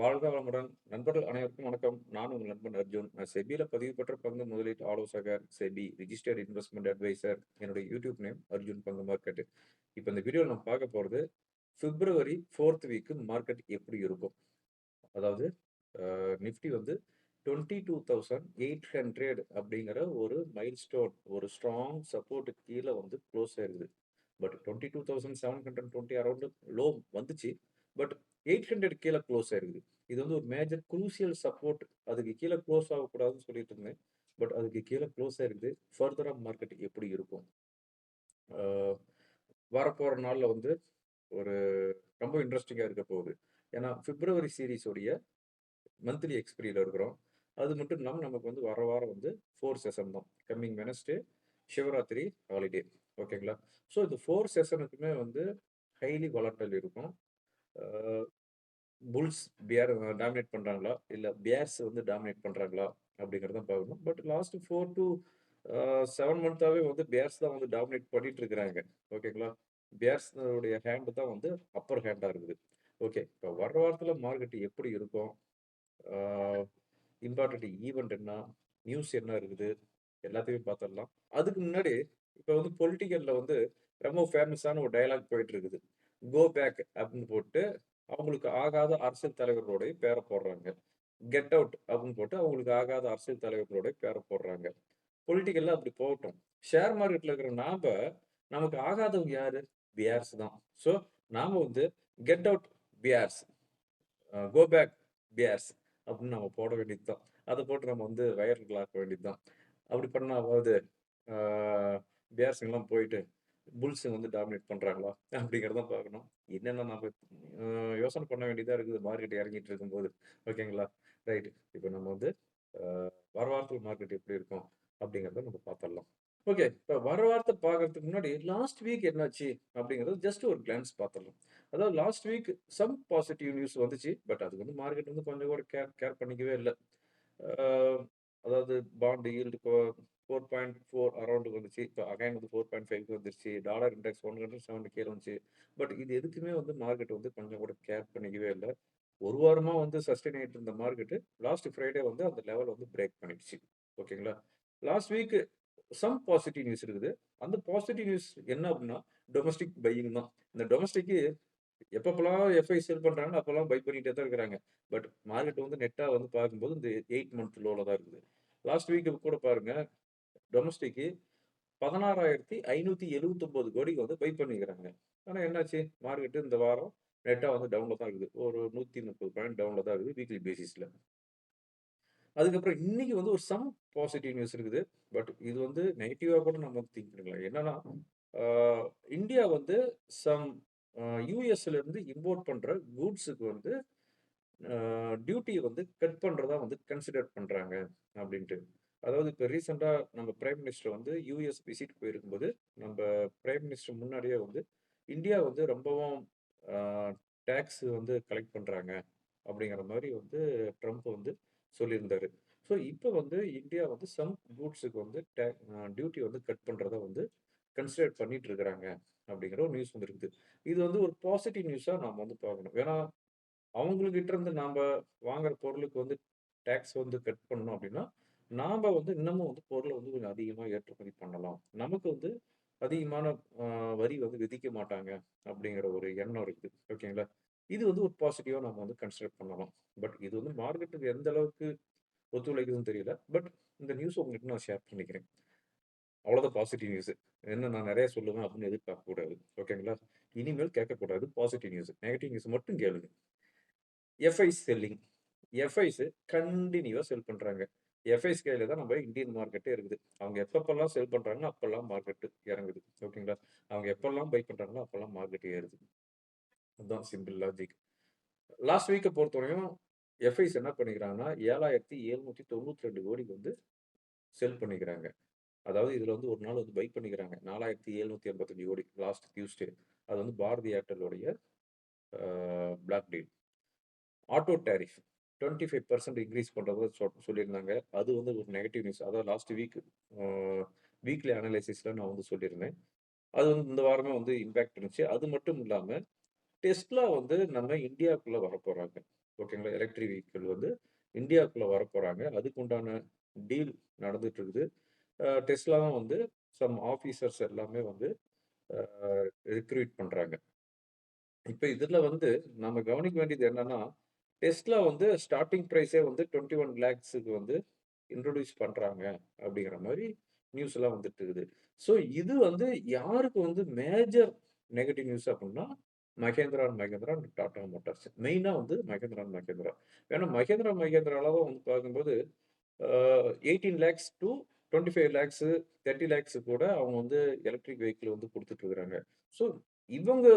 வாழ்க வளமுடன். நண்பர்கள் அனைவருக்கும் வணக்கம். நான் உங்கள் நண்பன் அர்ஜுன். நான் செபியில் பதிவு பெற்ற பங்கு முதலீட்டு ஆலோசகர் செபி ரிஜிஸ்டர்ட் இன்வெஸ்ட்மெண்ட் அட்வைசர் என்னுடைய யூடியூப் நேம் அர்ஜுன் பங்கு மார்க்கெட் இப்போ இந்த வீடியோவில் நம்ம பார்க்க போகிறது பிப்ரவரி ஃபோர்த் வீக்கு மார்க்கெட் எப்படி இருக்கும்? அதாவது நிஃப்டி வந்து twenty two thousand eight hundred அப்படிங்கிற ஒரு மைல் ஸ்டோன் ஒரு ஸ்ட்ராங் சப்போர்ட்டு கீழே வந்து க்ளோஸ் ஆயிருக்குது. But twenty two thousand seven hundred twenty around low வந்துச்சு. பட் எயிட் ஹண்ட்ரட் கீழே க்ளோஸ் ஆயிருக்குது. இது வந்து ஒரு மேஜர் குரூசியல் சப்போர்ட் அதுக்கு கீழே க்ளோஸ் ஆகக்கூடாதுன்னு சொல்லிட்டு இருந்தேன். பட் அதுக்கு கீழே க்ளோஸ் ஆயிருக்குது. ஃபர்தராக மார்க்கெட் எப்படி இருக்கும்? வரப்போகிற நாளில் வந்து ஒரு ரொம்ப இன்ட்ரெஸ்டிங்காக இருக்க போகுது. ஏன்னா பிப்ரவரி சீரீஸோடைய மந்த்லி எக்ஸ்பிரியில் இருக்கிறோம். அது மட்டும் இல்லாமல் நமக்கு வந்து வர வாரம் வந்து ஃபோர் செஷன் தான். கம்மிங் வெனஸ்டே சிவராத்திரி ஹாலிடே ஓகேங்களா ஸோ இந்த ஃபோர் செஷனுக்குமே வந்து ஹைலி வளர்ட்டல் இருக்கும். புல்ஸ் பியர் டாமினேட் பண்ணுறாங்களா இல்லை பியர்ஸ் வந்து டாமினேட் பண்ணுறாங்களா அப்படிங்கிறத பார்க்கணும். But last four to seven மந்த்தாகவே வந்து பியர்ஸ் தான் வந்து டாமினேட் பண்ணிட்டு இருக்கிறாங்க. ஓகேங்களா? பியர்ஸ்னுடைய ஹேண்டு தான் வந்து அப்பர் ஹேண்டாக இருக்குது. ஓகே இப்போ வர வாரத்தில் மார்க்கெட் எப்படி இருக்கும்? இம்பார்ட்டன்ட் ஈவெண்ட் என்ன? நியூஸ் என்ன இருக்குது? எல்லாத்தையுமே பார்த்துடலாம். அதுக்கு முன்னாடி இப்போ வந்து பொலிட்டிக்கலில் வந்து ரொம்ப ஃபேமஸான ஒரு டயலாக் போயிட்டு இருக்குது. கோ பேக் அப்படின்னு போட்டு அவங்களுக்கு ஆகாத அரசியல் தலைவர்களுடைய பேரை போடுறாங்க. கெட் அவுட் அப்படின்னு போட்டு அவங்களுக்கு ஆகாத அரசியல் தலைவர்களுடைய பேரை போடுறாங்க. பொலிட்டிக்கல்ல அப்படி போகட்டும். ஷேர் மார்க்கெட்ல இருக்கிற நாம நமக்கு ஆகாதவங்க யாரு? பிஆர்ஸ் தான். ஸோ நாம வந்து get out bears go back bears அப்படின்னு நம்ம போட வேண்டியது தான் அதை போட்டு நம்ம வந்து வயர்கள் ஆக்க வேண்டியது தான் அப்படி பண்ணாவது பிஆர்ஸுங்கெல்லாம் போயிட்டு புல்ஸுங்க வந்து டாமினேட் பண்ணுறாங்களா அப்படிங்கிறத பார்க்கணும். என்னென்ன நம்ம யோசனை பண்ண வேண்டியதாக இருக்குது. மார்க்கெட் இறங்கிட்டு இருக்கும்போது. ஓகேங்களா? ரைட் இப்போ நம்ம வந்து வர வாரத்தில் மார்க்கெட் எப்படி இருக்கும் அப்படிங்கிறத நம்ம பார்த்துடலாம். ஓகே இப்போ வர வாரத்தை பார்க்கறதுக்கு முன்னாடி லாஸ்ட் வீக் என்னாச்சு அப்படிங்கிறது ஜஸ்ட் ஒரு கிளான்ஸ் பார்த்துடலாம். அதாவது last week some positive news வந்துச்சு. பட் அதுக்கு வந்து மார்க்கெட் வந்து கொஞ்சம் கூட கேர் கேர் பண்ணிக்கவே இல்லை. அதாவது bond yield four point four அரௌண்டுக்கு வந்துச்சு இப்போ அகைன் வந்து ஃபோர் பாயிண்ட் ஃபைவ் வந்துருச்சு. Dollar index one hundred seventy கீழே வந்துச்சு. பட் இது எதுக்குமே வந்து மார்க்கெட் வந்து கொஞ்சம் கூட கேர் பண்ணிக்கவே இல்லை. ஒரு வாரமாக வந்து சஸ்டெயின் ஆகிட்டு இருந்த மார்க்கெட்டு லாஸ்ட் ஃப்ரைடே வந்து அந்த லெவல் வந்து பிரேக் பண்ணிடுச்சு. ஓகேங்களா? Last week some positive news இருக்குது. அந்த பாசிட்டிவ் நியூஸ் என்ன அப்படின்னா டொமஸ்டிக் பையிங் தான். இந்த டொமஸ்டிக்கு எப்பப்பெல்லாம் எஃப்ஐ செல் பண்ணுறாங்களோ அப்போல்லாம் பை பண்ணிகிட்டே தான் இருக்கிறாங்க. பட் மார்க்கெட் வந்து நெட்டாக வந்து பார்க்கும்போது இந்த எயிட் மந்த் லோவில் தான் இருக்குது. லாஸ்ட் வீக் கூட பாருங்கள் டொமஸ்டிக்கு பதினாறாயிரத்தி ஐநூற்றி எழுபத்தொம்போது கோடிக்கு வந்து பை பண்ணிக்கிறாங்க. ஆனால் என்னாச்சு? மார்க்கெட்டு இந்த வாரம் நெட்டாக வந்து டவுனில் தான் இருக்குது. ஒரு நூற்றி முப்பது பாயிண்ட் டவுனில் தான் இருக்குது வீக்லி பேசிஸில் அதுக்கப்புறம் இன்னைக்கு வந்து ஒரு சம் பாசிட்டிவ் நியூஸ் இருக்குது. பட் இது வந்து நெகட்டிவாக கூட நம்ம வந்து திங்க் பண்ணிக்கலாம். என்னன்னா இந்தியா வந்து சம் யூஎஸ்ல இருந்து இம்போர்ட் பண்ற கூட்ஸுக்கு வந்து டியூட்டி வந்து கட் பண்றதா வந்து கன்சிடர் பண்றாங்க அப்படின்ட்டு. அதாவது இப்போ ரீசெண்டாக நம்ம பிரைம் மினிஸ்டர் வந்து யூஎஸ் விசிட் போயிருக்கும்போது நம்ம பிரைம் மினிஸ்டர் முன்னாடியே வந்து இந்தியா வந்து ரொம்பவும் டேக்ஸ் வந்து கலெக்ட் பண்ணுறாங்க அப்படிங்கிற மாதிரி வந்து ட்ரம்ப் வந்து சொல்லியிருந்தாரு. ஸோ இப்போ வந்து இந்தியா வந்து சம் கூட்ஸுக்கு வந்து டே டியூட்டி வந்து கட் பண்ணுறத வந்து கன்சிடர் பண்ணிட்டு இருக்கிறாங்க அப்படிங்கிற ஒரு நியூஸ் வந்துருக்குது. இது வந்து ஒரு பாசிட்டிவ் நியூஸாக நாம் வந்து பார்க்கணும். ஏன்னா அவங்கக்கிட்ட இருந்து நாம் வாங்குற பொருளுக்கு வந்து டேக்ஸ் வந்து கட் பண்ணணும் அப்படின்னா நாம் வந்து இன்னமும் வந்து பொருளை வந்து கொஞ்சம் அதிகமாக ஏற்றுமதி பண்ணலாம். நமக்கு வந்து அதிகமான வரி வந்து விதிக்க மாட்டாங்க அப்படிங்கிற ஒரு எண்ணம் இருக்குது. ஓகேங்களா இது வந்து ஒரு பாசிட்டிவாக நம்ம வந்து கன்சிடர் பண்ணலாம். பட் இது வந்து மார்க்கெட்டுக்கு எந்த அளவுக்கு ஒத்துழைக்குதுன்னு தெரியல. பட் இந்த நியூஸ் உங்ககிட்ட நான் ஷேர் பண்ணிக்கிறேன். அவ்வளோதான் பாசிட்டிவ் நியூஸ் என்ன நான் நிறைய சொல்லுவேன் அப்படின்னு எதிர்பார்க்க கூடாது. ஓகேங்களா இனிமேல் கேட்கக்கூடாது பாசிட்டிவ் நியூஸ் நெகட்டிவ் நியூஸ் மட்டும் கேளுங்க. எஃப்ஐ செல்லிங் எஃப்ஐஸ் கண்டினியூவாக செல் பண்ணுறாங்க எஃப்ஐஸ் கையில் தான் நம்ம இந்தியன் மார்க்கெட்டே இருக்குது. அவங்க எப்பப்பெல்லாம் செல் பண்ணுறாங்களோ அப்போல்லாம் மார்க்கெட்டு இறங்குது. ஓகேங்களா அவங்க எப்பெல்லாம் பை பண்ணுறாங்களோ அப்போல்லாம் மார்க்கெட் ஏறுது. அதுதான் சிம்பிள் லாஜிக் லாஸ்ட் வீக்கை பொறுத்தவரையும் எஃப்ஐஸ் என்ன பண்ணிக்கிறாங்கன்னா ஏழாயிரத்தி எழுநூற்றி தொண்ணூற்றி ரெண்டு கோடிக்கு வந்து செல் பண்ணிக்கிறாங்க. அதாவது இதில் வந்து ஒரு நாள் வந்து பை பண்ணிக்கிறாங்க. நாலாயிரத்தி எழுநூற்றி எண்பத்தஞ்சு கோடி லாஸ்ட் டியூஸ்டே அது வந்து Bharti ஏர்டெல்லோடைய block deal auto tariff twenty five percent increase பண்ணுறத சொல்லியிருந்தாங்க. அது வந்து ஒரு நெகட்டிவ் நியூஸ் அதாவது லாஸ்ட் வீக் வீக்லி அனலைசிஸில் நான் வந்து சொல்லியிருந்தேன். அது வந்து இந்த வாரமே வந்து இம்பேக்ட் இருந்துச்சு. அது மட்டும் இல்லாமல் டெஸ்ட்லாம் வந்து நம்ம இந்தியாவுக்குள்ளே வரப்போகிறாங்க ஓகேங்களா? எலக்ட்ரிக் வெஹிக்கிள் வந்து இந்தியாவுக்குள்ளே வரப்போகிறாங்க அதுக்கு உண்டான டீல் நடந்துட்டு இருக்குது. வந்து சம் ஆஃபீஸர்ஸ் எல்லாமே வந்து அ ரெக்ரூட் இப்போ இதில் வந்து நம்ம கவனிக்க வேண்டியது என்னன்னா, டெஸ்லா வந்து ஸ்டார்ட்டிங் ப்ரைஸே வந்து 21 லேக்ஸ்க்கு வந்து இன்ட்ரடியூஸ் பண்ணுறாங்க அப்படிங்கிற மாதிரி நியூஸ் எல்லாம் வந்துட்டு இருக்குது. ஸோ இது வந்து யாருக்கு வந்து மேஜர் நெகட்டிவ் நியூஸ் அப்படின்னா Mahindra and Mahindra and Tata Motors. மெயினாக வந்து மகேந்திரா அண்ட் மகேந்திரா. ஏன்னா மகேந்திரா மகேந்திரால வந்து பார்க்கும்போது, அ 18 லேக்ஸ் டூ 25 லேக்ஸ், 30 லேக்ஸ் கூட அவங்க வந்து எலக்ட்ரிக் வெஹிக்கிள் வந்து கொடுத்துட்ருக்குறாங்க இருக்கிறாங்க. ஸோ இவங்க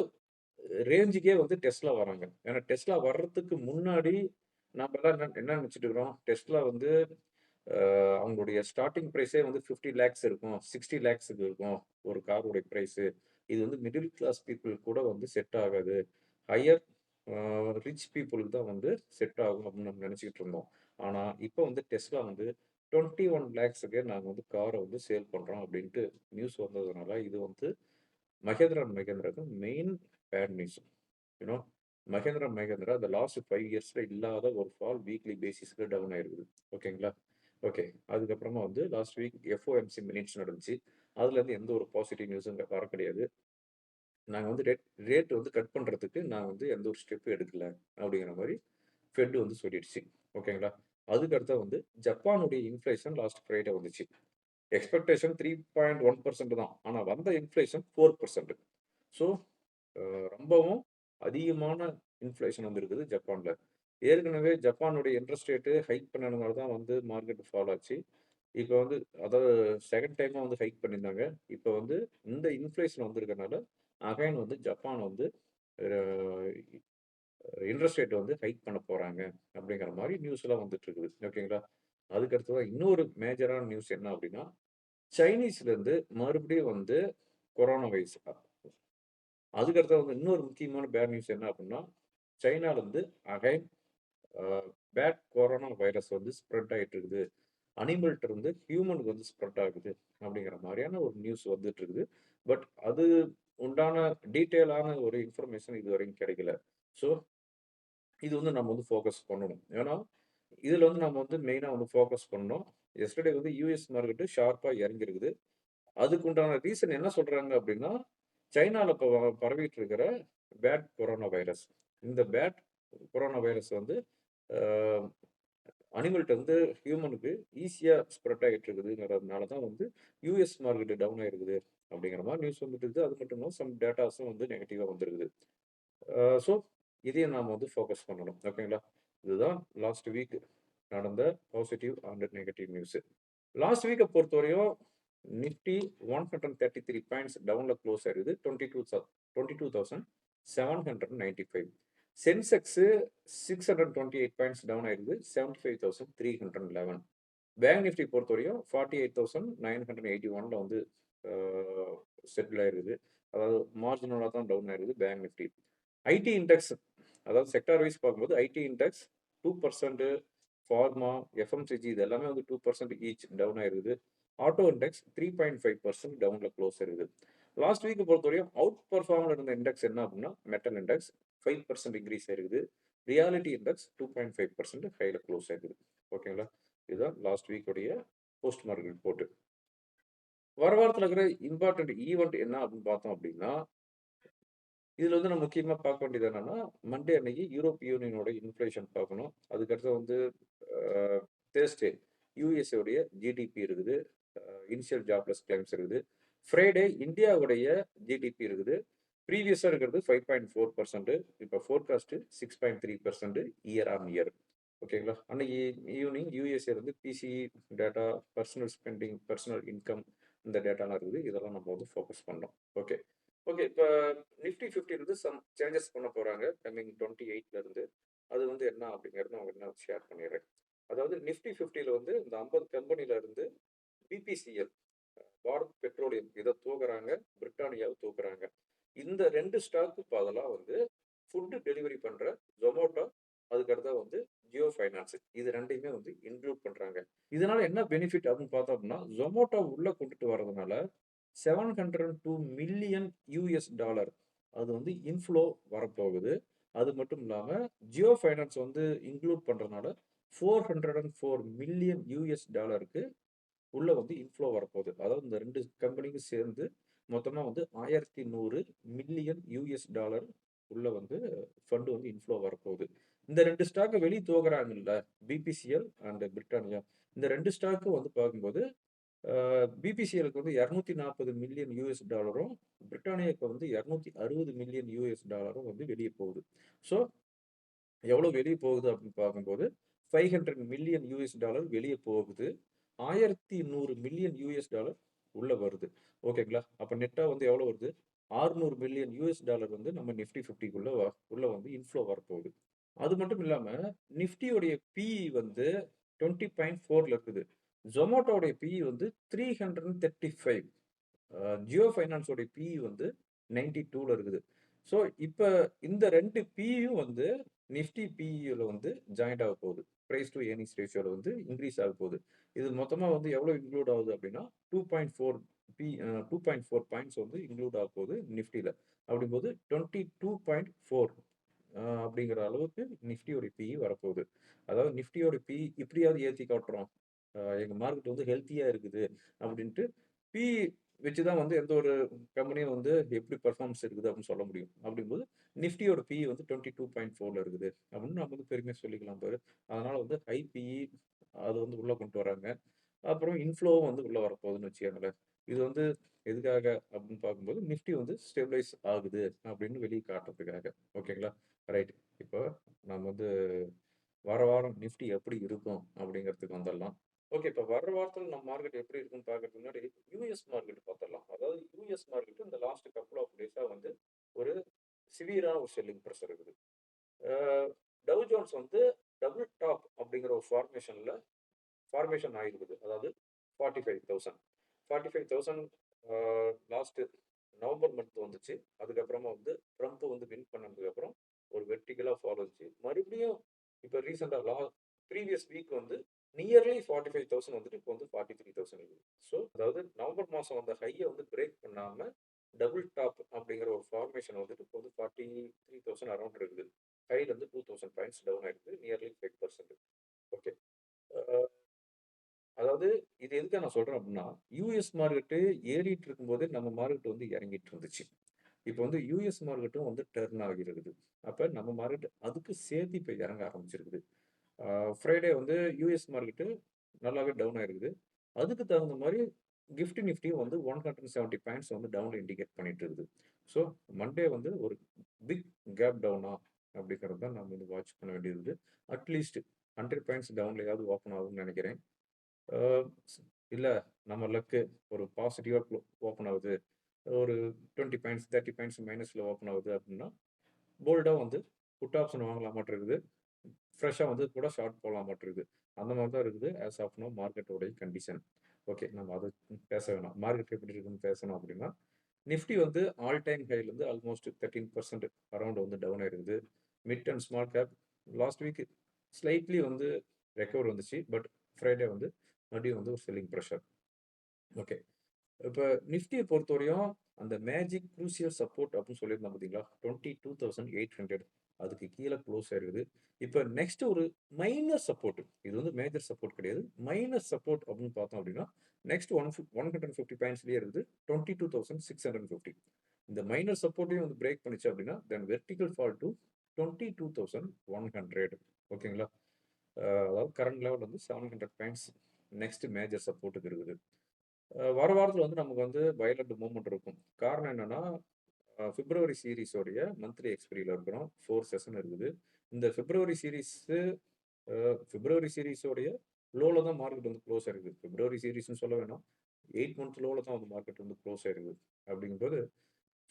ரேஞ்சுக்கே வந்து டெஸ்ட்லா வராங்க. ஏன்னா டெஸ்ட்லா வர்றதுக்கு முன்னாடி நாமெல்லாம் என்ன என்ன நினச்சிட்டு இருக்கிறோம், டெஸ்ட்லா வந்து அவங்களுடைய ஸ்டார்ட்டிங் ப்ரைஸே வந்து 50 லேக்ஸ் இருக்கும். சிக்ஸ்டி லேக்ஸுக்கு இருக்கும். ஒரு காருடைய ப்ரைஸு இது வந்து மிடில் கிளாஸ் பீப்புள் கூட வந்து செட் ஆகாது. ஹையர் ரிச் பீப்புளுக்கு தான் வந்து செட் ஆகும் அப்படின்னு நம்ம நினச்சிக்கிட்டு இருந்தோம். ஆனால் இப்போ வந்து டெஸ்ட்லா வந்து 21 லேக்ஸ்க்கே நாங்கள் வந்து காரை வந்து சேல் பண்ணுறோம் அப்படின்ட்டு நியூஸ் வந்ததுனால, இது வந்து Mahindra and main bad news. You know Mahindra Mahindra இந்த லாஸ்ட் ஃபைவ் இயர்ஸில் இல்லாத ஒரு ஃபால் வீக்லி பேசிஸில் டவுன் ஆயிருக்குது. ஓகேங்களா? ஓகே. அதுக்கப்புறமா வந்து லாஸ்ட் வீக் எஃப்ஓஎம்சி மினிட்ஸ் நடந்துச்சு. அதுலேருந்து எந்த ஒரு பாசிட்டிவ் நியூஸும் வர கிடையாது. நாங்கள் வந்து ரேட் ரேட் வந்து கட் பண்ணுறதுக்கு நான் வந்து எந்த ஒரு ஸ்டெப்பும் எடுக்கல அப்படிங்கிற மாதிரி ஃபெட் வந்து சொல்லிடுச்சு. ஓகேங்களா? அதுக்கு வந்து ஜப்பானுடைய இன்ஃப்ளேஷன் லாஸ்ட் ஃப்ரைடே வந்துச்சு. எக்ஸ்பெக்டேஷன் 3.1% தான். ஆனால் வந்த இன்ஃப்ளேஷன் ஃபோர் பர்சன்ட் ஸோ ரொம்பவும் அதிகமான இன்ஃப்ளேஷன் வந்திருக்குது ஜப்பானில் ஏற்கனவே ஜப்பானுடைய இன்ட்ரெஸ்ட் ரேட்டு ஹைக் பண்ணதுனால தான் வந்து மார்க்கெட் ஃபால் ஆச்சு. இப்போ வந்து அதாவது செகண்ட் டைமாக வந்து ஹைக் பண்ணியிருந்தாங்க. இப்போ வந்து இந்த இன்ஃப்ளேஷன் வந்திருக்கனால, அகைன் வந்து ஜப்பான் வந்து இன்ட்ரெஸ்ட் ரேட் வந்து ஹைக் பண்ண போகிறாங்க அப்படிங்கிற மாதிரி நியூஸ்லாம் வந்துட்டு இருக்குது. ஓகேங்களா? அதுக்கடுத்து தான் இன்னொரு மேஜரான நியூஸ் என்ன அப்படின்னா, சைனீஸ்லேருந்து மறுபடியும் வந்து கொரோனா வைரஸ் அதுக்கடுத்த வந்து இன்னொரு முக்கியமான பேட் நியூஸ் என்ன அப்படின்னா, சைனாலருந்து அகைன் பேட் கொரோனா வைரஸ் வந்து ஸ்ப்ரெட் ஆகிட்டு இருக்குது. அனிமல்கிட்ட இருந்து ஹியூமனுக்கு வந்து ஸ்ப்ரெட் ஆகுது அப்படிங்கிற மாதிரியான ஒரு நியூஸ் வந்துட்டு இருக்குது. பட் அது உண்டான டீட்டெயிலான ஒரு இன்ஃபர்மேஷன் இது வரைக்கும் கிடைக்கல. ஸோ இது வந்து நம்ம வந்து ஃபோக்கஸ் பண்ணணும். ஏன்னா, இதில் வந்து நம்ம வந்து மெயினாக வந்து ஃபோக்கஸ் பண்ணணும். எஸ்டர்டே வந்து யுஎஸ் மார்க்கெட்டு ஷார்ப்பாக இறங்கியிருக்குது. அதுக்கு உண்டான ரீசன் என்ன சொல்கிறாங்க அப்படின்னா, சைனாவில் இப்போ பரவிட்டு இருக்கிற பேட் கொரோனா வைரஸ். இந்த பேட் கொரோனா வைரஸ் வந்து அனிமல்கிட்ட வந்து ஹியூமனுக்கு ஈஸியாக ஸ்ப்ரெட் ஆகிட்டு இருக்குதுங்கிறதுனால தான் வந்து யுஎஸ் மார்க்கெட் டவுன் ஆகிருக்குது அப்படிங்கிற மாதிரி நியூஸ் வந்துட்டு இருக்குது. அது மட்டும் இல்லாமல் சம் டேட்டாஸும் வந்து நெகட்டிவாக வந்துருக்குது ஸோ இதையும் நாம் வந்து ஃபோக்கஸ் பண்ணணும். ஓகேங்களா? இதுதான் லாஸ்ட் வீக் நடந்த positive and negative news. Last வீக்கை பொறுத்தவரையும் Nifty one hundred thirty three points டவுனில் க்ளோஸ் ஆயிருது. Twenty two twenty two thousand seven hundred ninety five Sensex six hundred twenty eight points down ஆயிருது. Seventy five thousand three hundred eleven bank Nifty பொறுத்தவரையும் forty eight thousand nine hundred eighty ஒன்ல வந்து settle ஆயிருது. அதாவது மார்ஜினலாக தான் down ஆயிருது bank Nifty IT index அதாவது செக்டார் வைஸ் பார்க்கும்போது IT index two percent pharma FMCG இது எல்லாமே வந்து டூ பர்சன்ட் ஈச் டவுன் ஆயிருது. ஆட்டோ இண்டெக்ஸ் 3.5% டவுன்ல க்ளோஸ் இருக்குது லாஸ்ட் வீக் பொறுத்தவரையும் அவுட் பர்ஃபார்மில் இருந்த இண்டெக்ஸ் என்ன அப்படின்னா, metal index five percent increase ஆயிருக்குது. ரியாலிட்டி இண்டெக்ஸ் 2.5% ஹைல க்ளோஸ் ஆயிருக்குது. ஓகேங்களா? இதுதான் லாஸ்ட் வீக்குடைய போஸ்ட் மார்க்கெட் ரிப்போர்ட்டு வர வாரத்தில் இருக்கிற இம்பார்ட்டன்ட் ஈவெண்ட் என்ன அப்படின்னு பார்த்தோம் அப்படின்னா, இதில் வந்து நம்ம முக்கியமாக பார்க்க வேண்டியது என்னன்னா, மண்டே அன்னைக்கு யூரோப் யூனியனோட இன்ஃப்ளேஷன் பார்க்கணும். அதுக்கடுத்து வந்து தேர்ஸ்டே யுஎஸ்ஏ உடைய ஜிடிபி இருக்குது. இனிஷியல் ஜாப்லெஸ் கிளைம்ஸ் இருக்குது. ஃப்ரைடே இந்தியாவுடைய ஜிடிபி இருக்குது. ப்ரீவியஸாக இருக்கிறது ஃபைவ் பாயிண்ட் ஃபோர் பர்சன்ட்டு இப்போ forecast six point three percent year on year. ஓகேங்களா? அன்னைக்கு ஈவினிங் யூஎஸ்ஏ இருந்து PCE data, personal spending, personal income இந்த டேட்டாலாம் இருக்குது. இதெல்லாம் நம்ம வந்து ஃபோக்கஸ் பண்ணோம் ஓகே. ஓகே. இப்போ நிஃப்டி 50 இருந்து சம் சேஞ்சஸ் பண்ண போகிறாங்க கம்மிங் டுவெண்ட்டி எயிட்லேருந்து அது வந்து என்ன அப்படிங்கிறத நான் என்ன ஷேர் பண்ணிடுறேன். அதாவது நிஃப்டி 50ல வந்து இந்த ஐம்பது கம்பெனியிலேருந்து பிபிசிஎல் பாரத் பெட்ரோலியம் இதை தூக்குறாங்க. பிரிட்டானியாவை தூக்குறாங்க. இந்த ரெண்டு ஸ்டாக்கு பதிலாக வந்து ஃபுட்டு டெலிவரி பண்ணுற ஜொமோட்டோ அதுக்கடுத்தா வந்து ஜியோ ஃபைனான்ஸ் இது ரெண்டையுமே வந்து இன்க்ளூட் பண்ணுறாங்க இதனால என்ன பெனிஃபிட் அப்படின்னு பார்த்தோம் அப்படின்னா, ஜொமோட்டோ உள்ளே கொண்டுட்டு வரதுனால 702 மில்லியன் யூஎஸ் டாலர் அது வந்து இன்ஃப்ளோ வரப்போகுது. அது மட்டும் இல்லாமல் ஜியோ ஃபைனான்ஸ் வந்து இன்க்ளூட் பண்ணுறதுனால four hundred and four million US டாலருக்கு உள்ளே வந்து இன்ஃப்ளோ வரப்போகுது. அதாவது இந்த ரெண்டு கம்பெனிக்கும் சேர்ந்து மொத்தமாக வந்து ஆயிரத்தி நூறு மில்லியன் யூஎஸ் டாலர் உள்ள வந்து ஃபண்டு வந்து இன்ஃப்ளோ வரப்போகுது. இந்த ரெண்டு ஸ்டாக்கை வெளியே தோக்குறாங்கல்ல பிபிசிஎல் அண்ட் பிரிட்டானியா இந்த ரெண்டு ஸ்டாக்கும் வந்து பார்க்கும்போது பிபிசிஎலுக்கு வந்து இரநூத்தி நாற்பது மில்லியன் யூஎஸ் டாலரும் பிரிட்டானியாவுக்கு வந்து இரநூத்தி அறுபது மில்லியன் யூஎஸ் டாலரும் வந்து வெளியே போகுது. ஸோ எவ்வளோ வெளியே போகுது அப்படின்னு பார்க்கும்போது five hundred million US dollar வெளியே போகுது. ஆயிரத்தி நூறு மில்லியன் யூஎஸ் டாலர் உள்ள வருது. ஓகேங்களா அப்போ நெட்டாக வந்து எவ்வளோ வருது? ஆறுநூறு மில்லியன் யூஎஸ் டாலர் வந்து நம்ம நிஃப்டி ஃபிஃப்டிக்குள்ள உள்ள வந்து இன்ஃப்ளோ வரப்போகுது. அது மட்டும் இல்லாமல் நிஃப்டியோடைய பிஇ வந்து டுவெண்ட்டி பாயிண்ட் ஃபோரில் இருக்குது. ஜொமேட்டோடைய பிஇ வந்து three hundred and thirty five Jio ஃபைனான்ஸோடைய PE வந்து நைன்டி டூவில் இருக்குது. ஸோ இப்போ இந்த ரெண்டு பியும் வந்து நிஃப்டி பிஇயில் வந்து ஜாயிண்ட் ஆக போகுது. ப்ரைஸ் டு ஏர்னிங்ஸ் ரேஷியோவில் வந்து இன்க்ரீஸ் ஆக போகுது. இது மொத்தமாக வந்து எவ்வளோ இன்க்ளூட் ஆகுது அப்படின்னா two point four B two point four points வந்து இன்க்ளூட் ஆக போகுது நிஃப்டியில் அப்படிங்கும்போது டுவெண்ட்டி டூ பாயிண்ட் ஃபோர் அப்படிங்கிற அளவுக்கு நிஃப்டியோட பிஇ வரப்போகுது. அதாவது நிஃப்டியோட பிஇ இப்படியாவது ஏற்றி காட்டுறோம். எங்கள் மார்க்கெட் வந்து ஹெல்த்தியாக இருக்குது அப்படின்ட்டு பி வச்சு தான் வந்து எந்த ஒரு கம்பெனியும் வந்து எப்படி பர்ஃபார்மன்ஸ் இருக்குது அப்படின்னு சொல்ல முடியும். அப்படிங்கும்போது நிஃப்டியோட பிஇ வந்து டுவெண்ட்டி டூ பாயிண்ட் ஃபோரில் இருக்குது. அப்படின்னு நம்ம வந்து பெருமையாக சொல்லிக்கலாம் பாரு. அதனால் வந்து ஹை பிஇ அது வந்து உள்ளே கொண்டு வராங்க. அப்புறம் இன்ஃப்ளோவும் வந்து உள்ளே வரப்போகுதுன்னு வச்சுக்கோங்களேன். இது வந்து எதுக்காக அப்படின்னு பார்க்கும்போது நிஃப்டி வந்து ஸ்டெபிளைஸ் ஆகுது அப்படின்னு வெளியே காட்டுறதுக்காக. ஓகேங்களா? ரைட் இப்போ நம்ம வந்து வார வாரம் நிஃப்டி எப்படி இருக்கும் அப்படிங்கிறதுக்கு வந்துடலாம். ஓகே இப்போ வர வாரத்தில் நம்ம மார்க்கெட் எப்படி இருக்குன்னு பார்க்கறதுக்கு முன்னாடி யூஎஸ் மார்க்கெட் பார்த்துடலாம். அதாவது யூஎஸ் மார்க்கெட் இந்த லாஸ்ட் கப்புள் ஆஃப் டேஸாக வந்து ஒரு சிவியரான ஒரு செல்லிங் ப்ரெஷர் இருக்குது. டவு ஜோன்ஸ் வந்து டபுள் டாப் அப்படிங்கிற ஒரு ஃபார்மேஷனில் ஃபார்மேஷன் ஆகிருக்குது அதாவது forty five thousand forty five thousand last November month வந்துச்சு. அதுக்கப்புறமா வந்து ட்ரம்ப் வந்து வின் பண்ணதுக்கப்புறம் ஒரு வெர்டிகலாக ஃபாலோ வந்துச்சு மறுபடியும் இப்போ ரீசெண்டாக லா ப்ரீவியஸ் வீக் வந்து நியர்லி ஃபார்ட்டி ஃபைவ் தௌசண்ட் வந்துட்டு இப்போ வந்து ஃபார்ட்டி த்ரீ தௌசண்ட் இருக்குது. ஸோ அதாவது நவம்பர் மாதம் அந்த ஹையை வந்து பிரேக் பண்ணாமல் டபுள் டாப் அப்படிங்கிற ஒரு ஃபார்மேஷன் வந்துட்டு இப்போ வந்து ஃபார்ட்டி த்ரீ தௌசண்ட் அரௌண்ட் இருக்குது ஹைட் வந்து டூ தௌசண்ட் பாயிண்ட்ஸ் டவுன் ஆகிடுது நியர்லி ஃபைவ் பர்சன்ட் ஓகே அதாவது இது எதுக்காக நான் சொல்கிறேன் அப்படின்னா யூஎஸ் மார்க்கெட்டு ஏறிட்டு இருக்கும்போது நம்ம மார்க்கெட் வந்து இறங்கிட்டு இருந்துச்சு. இப்போ வந்து யூஎஸ் மார்க்கெட்டும் வந்து டர்ன் ஆகிருக்குது அப்போ நம்ம மார்க்கெட் அதுக்கு சேர்த்து இப்போ இறங்க ஆரம்பிச்சிருக்குது. ஃப்ரைடே வந்து யூஎஸ் மார்க்கெட்டு நல்லாவே டவுன் ஆயிருக்குது. அதுக்கு தகுந்த மாதிரி கிஃப்ட் நிஃப்டியும் வந்து ஒன் ஹண்ட்ரட் செவன்ட்டி பாயிண்ட்ஸ் வந்து டவுன் இண்டிகேட் பண்ணிட்டு இருக்குது. ஸோ மண்டே வந்து ஒரு பிக் கேப் டவுனா அப்படிங்கிறது தான் நம்ம வந்து வாட்ச் பண்ண வேண்டியது அட்லீஸ்ட் ஹண்ட்ரட் பாயிண்ட்ஸ் டவுன்லையாவது ஓப்பன் ஆகும்னு நினைக்கிறேன். இல்லை நம்ம லக்கு ஒரு பாசிட்டிவாக ஓப்பன் ஆகுது. ஒரு டுவெண்ட்டி பாயிண்ட்ஸ் தேர்ட்டி பாயிண்ட்ஸ் மைனஸில் ஓப்பன் ஆகுது அப்படின்னா போல்டாக வந்து புட் ஆப்ஷன் வாங்கலாமாட்டிருக்குது ஃப்ரெஷ்ஷாக வந்து கூட ஷார்ட் போகலாம் மாட்டிருக்கு அந்த மாதிரி தான் இருக்குது. ஆஸ் ஆஃப் நோ மார்க்கெட்டோடைய கண்டிஷன் ஓகே நம்ம அதை பேச வேணாம். மார்க்கெட் எப்படி இருக்குன்னு பேசணும் அப்படின்னா நிஃப்டி வந்து ஆல் டைம் ஹைலேருந்து ஆல்மோஸ்ட் தேர்ட்டீன் பர்சன்ட் அரௌண்ட் வந்து டவுன் ஆயிருக்குது. Mid and small cap last week slightly வந்து ரெக்கவர் வந்துச்சு. பட் ஃப்ரைடே வந்து மறுபடியும் வந்து ஒரு செல்லிங் ப்ரெஷர் ஓகே இப்போ நிஃப்டியை பொறுத்தவரையும் அந்த மேஜிக் குரூசியல் சப்போர்ட் அப்படின்னு சொல்லியிருந்தோம் பார்த்தீங்களா twenty two thousand eight hundred அதுக்கு கீழே க்ளோஸ் ஆயிருக்குது. இப்போ நெக்ஸ்ட் ஒரு மைனர் சப்போர்ட் இது வந்து மேஜர் சப்போர்ட் கிடையாது. மைனர் சப்போர்ட் அப்படின்னு பார்த்தோம் அப்படின்னா next one one hundred fifty பாயிண்ட்ஸ்லேயே இருக்குது twenty two thousand six hundred fifty இந்த மைனர் சப்போர்ட்டையும் வந்து பிரேக் பண்ணிச்சு அப்படின்னா then vertical fall to twenty two thousand one hundred ஓகேங்களா அதாவது கரண்ட் லெவல் வந்து seven hundred points next major சப்போர்ட்டுக்கு இருக்குது. வர வாரத்தில் வந்து நமக்கு வந்து வயலண்ட் மூவ்மெண்ட் இருக்கும். காரணம் என்னன்னா பிப்ரவரி சீரீஸோடைய மந்த்லி எக்ஸ்பீரியில் இருக்கிறோம். ஃபோர் செஷன் இருக்குது. இந்த பிப்ரவரி சீரீஸு பிப்ரவரி சீரீஸோடைய லோவில் தான் மார்க்கெட் வந்து க்ளோஸ் ஆயிருக்குது பிப்ரவரி சீரீஸ்னு சொல்ல வேணாம். எயிட் மந்த் லோவில் தான் வந்து மார்க்கெட் வந்து க்ளோஸ் ஆயிருக்குது அப்படிங்கும்போது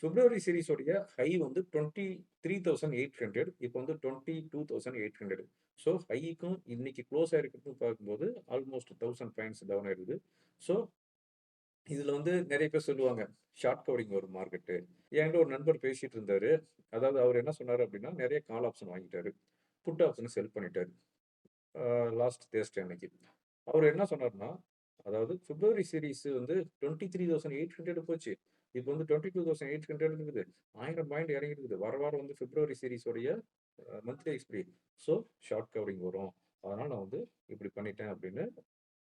பிப்ரவரி சீரீஸோடைய ஹை வந்து twenty three thousand eight hundred இப்போ வந்து twenty two thousand eight hundred so ஹைக்கும் இன்னைக்கு க்ளோஸ் ஆகிருக்குன்னு பார்க்கும்போது ஆல்மோஸ்ட் தௌசண்ட் பாயிண்ட்ஸ் டவுன் ஆயிருக்குது ஸோ இதுல வந்து நிறைய பேர் சொல்லுவாங்க ஷார்ட் கவரிங் ஒரு மார்க்கெட்டு என்கிட்ட ஒரு நண்பர் பேசிட்டு இருந்தாரு. அதாவது அவர் என்ன சொன்னாரு அப்படின்னா நிறைய கால் ஆப்ஷன் வாங்கிட்டாரு. புட் ஆப்ஷனை செல் பண்ணிட்டாரு. லாஸ்ட் தேர்ஸ்டே அன்னைக்கு. அவர் என்ன சொன்னார்னா அதாவது பிப்ரவரி சீரீஸ் வந்து twenty three thousand eight hundred போச்சு. இப்போ வந்து twenty two thousand eight hundred இருக்குது. ஆயிரம் பாயிண்ட் இறங்கி இருக்குது வர வாரம் வந்து பிப்ரவரி சீரீஸோடைய monthly expiry so short covering வரும். அதனால் நான் வந்து இப்படி பண்ணிட்டேன் அப்படின்னு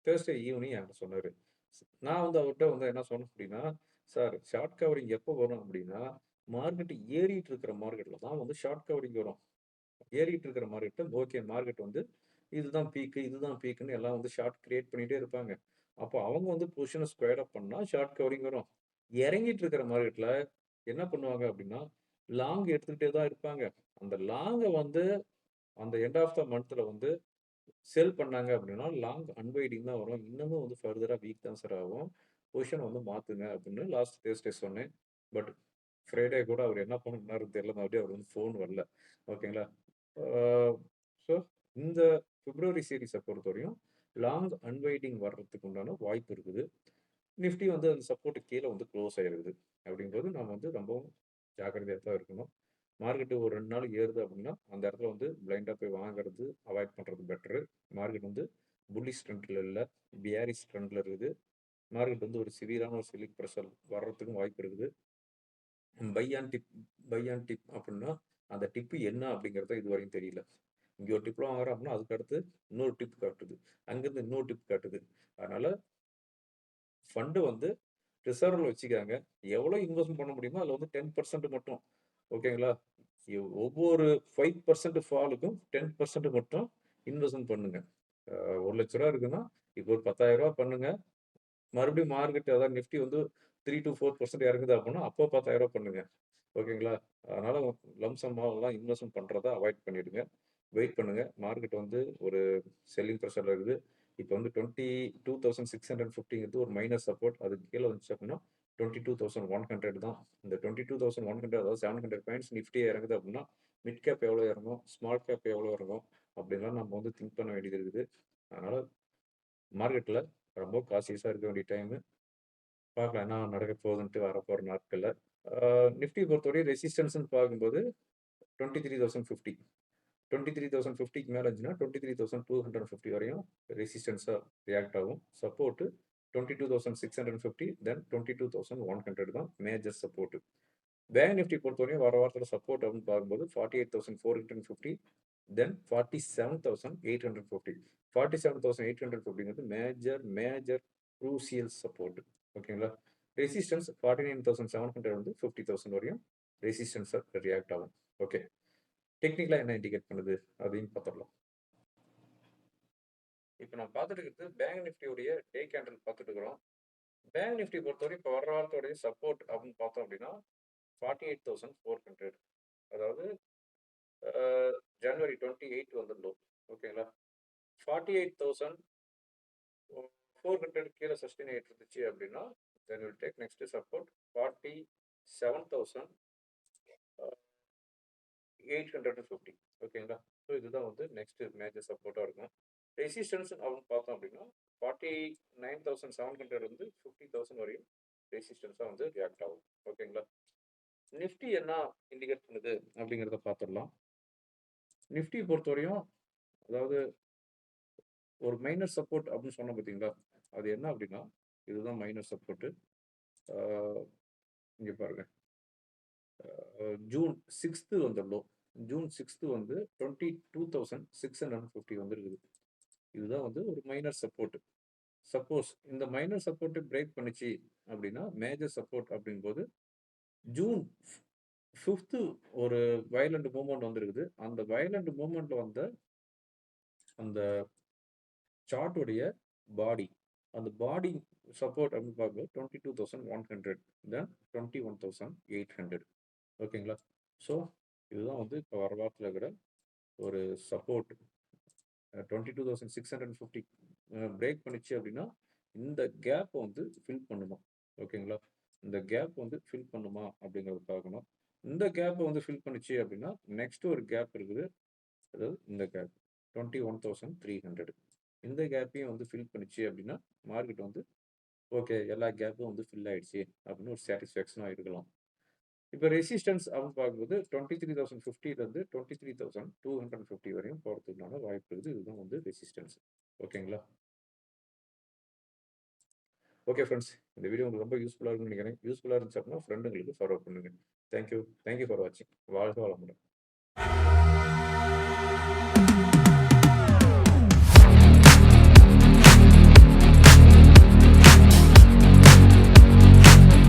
தேர்ஸ்டே ஈவினிங் என்கிட்ட சொன்னார். நான் வந்து அவர்கிட்ட வந்து என்ன சொன்னேன் அப்படின்னா சார் ஷார்ட் கவரிங் எப்போ வரும்? அப்படின்னா மார்க்கெட் ஏறிட்டு இருக்கிற மார்க்கெட்டில் தான் வந்து ஷார்ட் கவரிங் வரும். ஏறிட்டு இருக்கிற மார்க்கெட்டு ஓகே மார்க்கெட் வந்து இதுதான் பீக்கு இதுதான் பீக்குன்னு எல்லாம் வந்து ஷார்ட் கிரியேட் பண்ணிகிட்டே இருப்பாங்க. அப்போ அவங்க வந்து பொசிஷனை ஸ்கொயர் அப் பண்ணால் ஷார்ட் கவரிங் வரும். இறங்கிட்டு இருக்கிற மார்க்கெட்டில் என்ன பண்ணுவாங்க அப்படின்னா லாங் எடுத்துக்கிட்டே தான் இருப்பாங்க. அந்த லாங்கை வந்து அந்த எண்ட் ஆஃப் த மந்த்தில் வந்து செல் பண்ணாங்க அப்படின்னா லாங் அன்வைடிங் தான் வரும். இன்னமும் வந்து ஃபர்தராக வீக் தான் சார் ஆகும். பொசிஷன் வந்து மாற்றுங்க அப்படின்னு லாஸ்ட் தேர்ஸ்டே சொன்னேன். பட் ஃப்ரைடே கூட அவர் என்ன பண்ணாரு தெரியல. மறுபடியும் அவர் வந்து ஃபோன் வரல. ஓகேங்களா ஸோ இந்த பிப்ரவரி சீரீஸை பொறுத்தவரையும் லாங் அன்வைடிங் வர்றதுக்கு உண்டான வாய்ப்பு இருக்குது. நிஃப்டி வந்து அந்த சப்போர்ட்டு கீழே வந்து க்ளோஸ் ஆகிருக்குது அப்படிங்கும்போது நம்ம வந்து ரொம்பவும் ஜாக்கிரதையாக தான் இருக்கணும். மார்க்கெட்டு ஒரு ரெண்டு நாள் ஏறுது அப்படின்னா அந்த இடத்துல வந்து பிளைண்டாக போய் வாங்குறது அவாய்ட் பண்ணுறது பெட்ரு மார்க்கெட் வந்து புல்லிஷ் ஸ்ட்ரெண்டில் இல்லை பியாரிஸ் ஸ்ட்ரெண்டில் இருக்குது. மார்க்கெட் வந்து ஒரு சிவியரான ஒரு சிலிக் ப்ரெஷர் வர்றதுக்கும் வாய்ப்பு இருக்குது. Buy on dip buy on dip அப்படின்னா அந்த டிப்பு என்ன அப்படிங்கிறத இது வரையும் தெரியல. இங்கே ஒரு டிப்லாம் வாங்குறோம் அப்படின்னா அதுக்கு அடுத்து இன்னொரு டிப் காட்டுது. அங்கேருந்து இன்னொரு டிப் காட்டுது. அதனால ஃபண்டு வந்து ரிசர்வில் வச்சுக்காங்க எவ்வளோ இன்வெஸ்ட் பண்ண முடியுமோ அதில் வந்து டென் பர்சன்ட் மட்டும் ஓகேங்களா? ஒவ்வொரு ஃபைவ் பர்சன்ட் ஃபாலுக்கும் டென் பர்சன்ட் மட்டும் இன்வெஸ்ட்மெண்ட் பண்ணுங்க. ஒரு லட்ச ரூபா இருக்குன்னா இப்போ ஒரு பத்தாயிரம் ரூபா பண்ணுங்க. மறுபடியும் மார்க்கெட் அதாவது நிஃப்டி வந்து த்ரீ டு ஃபோர் பர்சன்ட் இறங்குது அப்படின்னா அப்போ பத்தாயிரம் ரூபா பண்ணுங்க. ஓகேங்களா? அதனால லம்சம் மாவெல்லாம் இன்வெஸ்ட்மெண்ட் பண்ணுறத அவாய்ட் பண்ணிடுங்க. வெயிட் பண்ணுங்க. மார்க்கெட் வந்து ஒரு செல்லிங் ப்ரெஷரில் இருக்குது. இப்போ வந்து twenty two thousand six hundred ஃபிஃப்டிங்கிறது ஒரு மைனஸ் சப்போர்ட் அதுக்கு கீழே வந்துச்சு அப்படின்னா twenty two thousand one hundred தான். இந்த twenty two thousand one hundred அதாவது செவன் ஹண்ட்ரட் பாயிண்ட்ஸ் நிஃப்டியே இறங்குது அப்படின்னா மிட் கேப் எவ்வளோ இறங்கும் ஸ்மால் கேப் எவ்வளோ இறங்கும் அப்படின்லாம் நம்ம வந்து திங்க் பண்ண வேண்டியது இருக்குது. அதனால் மார்க்கெட்டில் ரொம்ப காசியஸாக இருக்க வேண்டிய டைமு பார்க்கலாம் என்ன நடக்க போகுதுன்ட்டு வரப்போகிற நாட்களில். நிஃப்டி பொறுத்தவரை ரெசிஸ்டன்ஸ்னு பார்க்கும்போது twenty three thousand fifty twenty three thousand ஃபிஃப்டிக்கு மேலே இருந்துச்சுன்னா twenty three thousand two hundred fifty வரையும் ரெசிஸ்டன்ஸாக ரியாக்ட் ஆகும். Support twenty two thousand six hundred fifty then twenty two thousand one hundred தான் மேஜர் சப்போர்ட்டு பேங்க் நிஃப்டி பொறுத்தவரையும் வர வாரத்தில் சப்போர்ட் அப்படின்னு பார்க்கும்போது forty eight thousand four hundred fifty then forty seven thousand eight hundred fifty forty seven thousand eight hundred ஃபிஃப்டிங்கிறது major major crucial support ஓகேங்களா resistance forty nine thousand seven hundred வந்து fifty thousand வரையும் ரெசிஸ்டன்ஸாக react ஆகும். Okay டெக்னிக்கலாக என்ன indicate பண்ணுது அதையும் பார்த்துடலாம். இப்போ நம்ம பார்த்துட்டு இருக்கிறது பேங்க் நிஃப்டியோடைய டே கேண்டல் பார்த்துட்டு இருக்கிறோம் பேங்க் நிஃப்டி பொறுத்தவரை இப்போ வர வாரத்தோடைய சப்போர்ட் அப்படின்னு பார்த்தோம் அப்படின்னா forty eight thousand four hundred அதாவது ஜனவரி டுவெண்ட்டி எயிட் வந்துடணும் ஓகேங்களா forty eight thousand four hundred கீழே சஸ்டெயின் ஆகிட்டு இருந்துச்சு அப்படின்னா then will take next support forty seven thousand eight hundred and fifty ஓகேங்களா ஸோ இதுதான் வந்து நெக்ஸ்ட் மேஜர் சப்போர்ட்டாக இருக்கும். ரெசிஸ்டன்ஸ் அப்படின்னு பார்த்தோம் அப்படின்னா forty nine thousand seven hundred வந்து ஃபிஃப்டி தௌசண்ட் வரையும் ரெசிஸ்டன்ஸாக வந்து ரியாக்ட் ஆகும். ஓகேங்களா நிஃப்டி என்ன இண்டிகேட் பண்ணுது அப்படிங்கிறத பார்த்துடலாம். நிஃப்டி பொறுத்தவரையும் அதாவது ஒரு மைனர் சப்போர்ட் அப்படின்னு சொன்ன பார்த்தீங்களா? அது என்ன அப்படின்னா இதுதான் மைனர் சப்போர்ட்டு இங்கே பாருங்க. ஜூன் சிக்ஸ்த்து வந்துடலாம் ஜூன் சிக்ஸ்த்து வந்து twenty two thousand six hundred fifty வந்துருக்குது. இதுதான் வந்து ஒரு மைனர் சப்போர்ட் சப்போஸ் இந்த மைனர் சப்போர்ட்டு பிரேக் பண்ணிச்சு அப்படின்னா மேஜர் சப்போர்ட் அப்படிங்கும்போது ஜூன் ஃபிஃப்த்து ஒரு வயலண்ட் மூமெண்ட் வந்துருக்குது. அந்த வயலண்ட் மூமெண்ட்ல வந்த அந்த சார்ட்டுடைய பாடி அந்த பாடி சப்போர்ட் அப்படின்னு பார்க்கும்போது twenty two thousand one hundred then twenty one thousand eight hundred ஓகேங்களா ஸோ இதுதான் வந்து இப்போ வர வாரத்தில் இருக்கிற ஒரு support twenty two thousand six hundred fifty break பண்ணிச்சு அப்படின்னா இந்த கேப்பை வந்து ஃபில் பண்ணணும் ஓகேங்களா? இந்த கேப் வந்து ஃபில் பண்ணுமா அப்படிங்கிறத பார்க்கணும். இந்த கேப்பை வந்து ஃபில் பண்ணிச்சு அப்படின்னா நெக்ஸ்ட் ஒரு கேப் இருக்குது. அதாவது இந்த gap twenty one thousand three hundred இந்த கேப்பையும் வந்து ஃபில் பண்ணிச்சு அப்படின்னா மார்க்கெட் வந்து ஓகே எல்லா கேப்பும் வந்து ஃபில் ஆயிடுச்சு அப்படின்னு ஒரு சாட்டிஸ்ஃபேக்ஷனாக இருக்கலாம். இப்போ ரெசிஸ்டன்ஸ் அப்படின்னு பார்க்கும்போது twenty three thousand ஃபிஃப்டிலேருந்து twenty three thousand two hundred fifty வரையும் போகிறதுக்கான வாய்ப்பு இருக்குது இதுதான் வந்து ரெசிஸ்டன்ஸ் ஓகேங்களா ஓகே ஃப்ரெண்ட்ஸ் இந்த வீடியோ உங்களுக்கு ரொம்ப யூஸ்ஃபுல்லாக இருக்கும்னு நினைக்கிறேன். யூஸ்ஃபுல்லாக இருந்துச்சு அப்படின்னா ஃப்ரெண்டுங்களுக்கு ஃபார்வர்ட் பண்ணுங்க. Thank you. Thank you for வாட்சிங். வாழ்க வளமுடன்.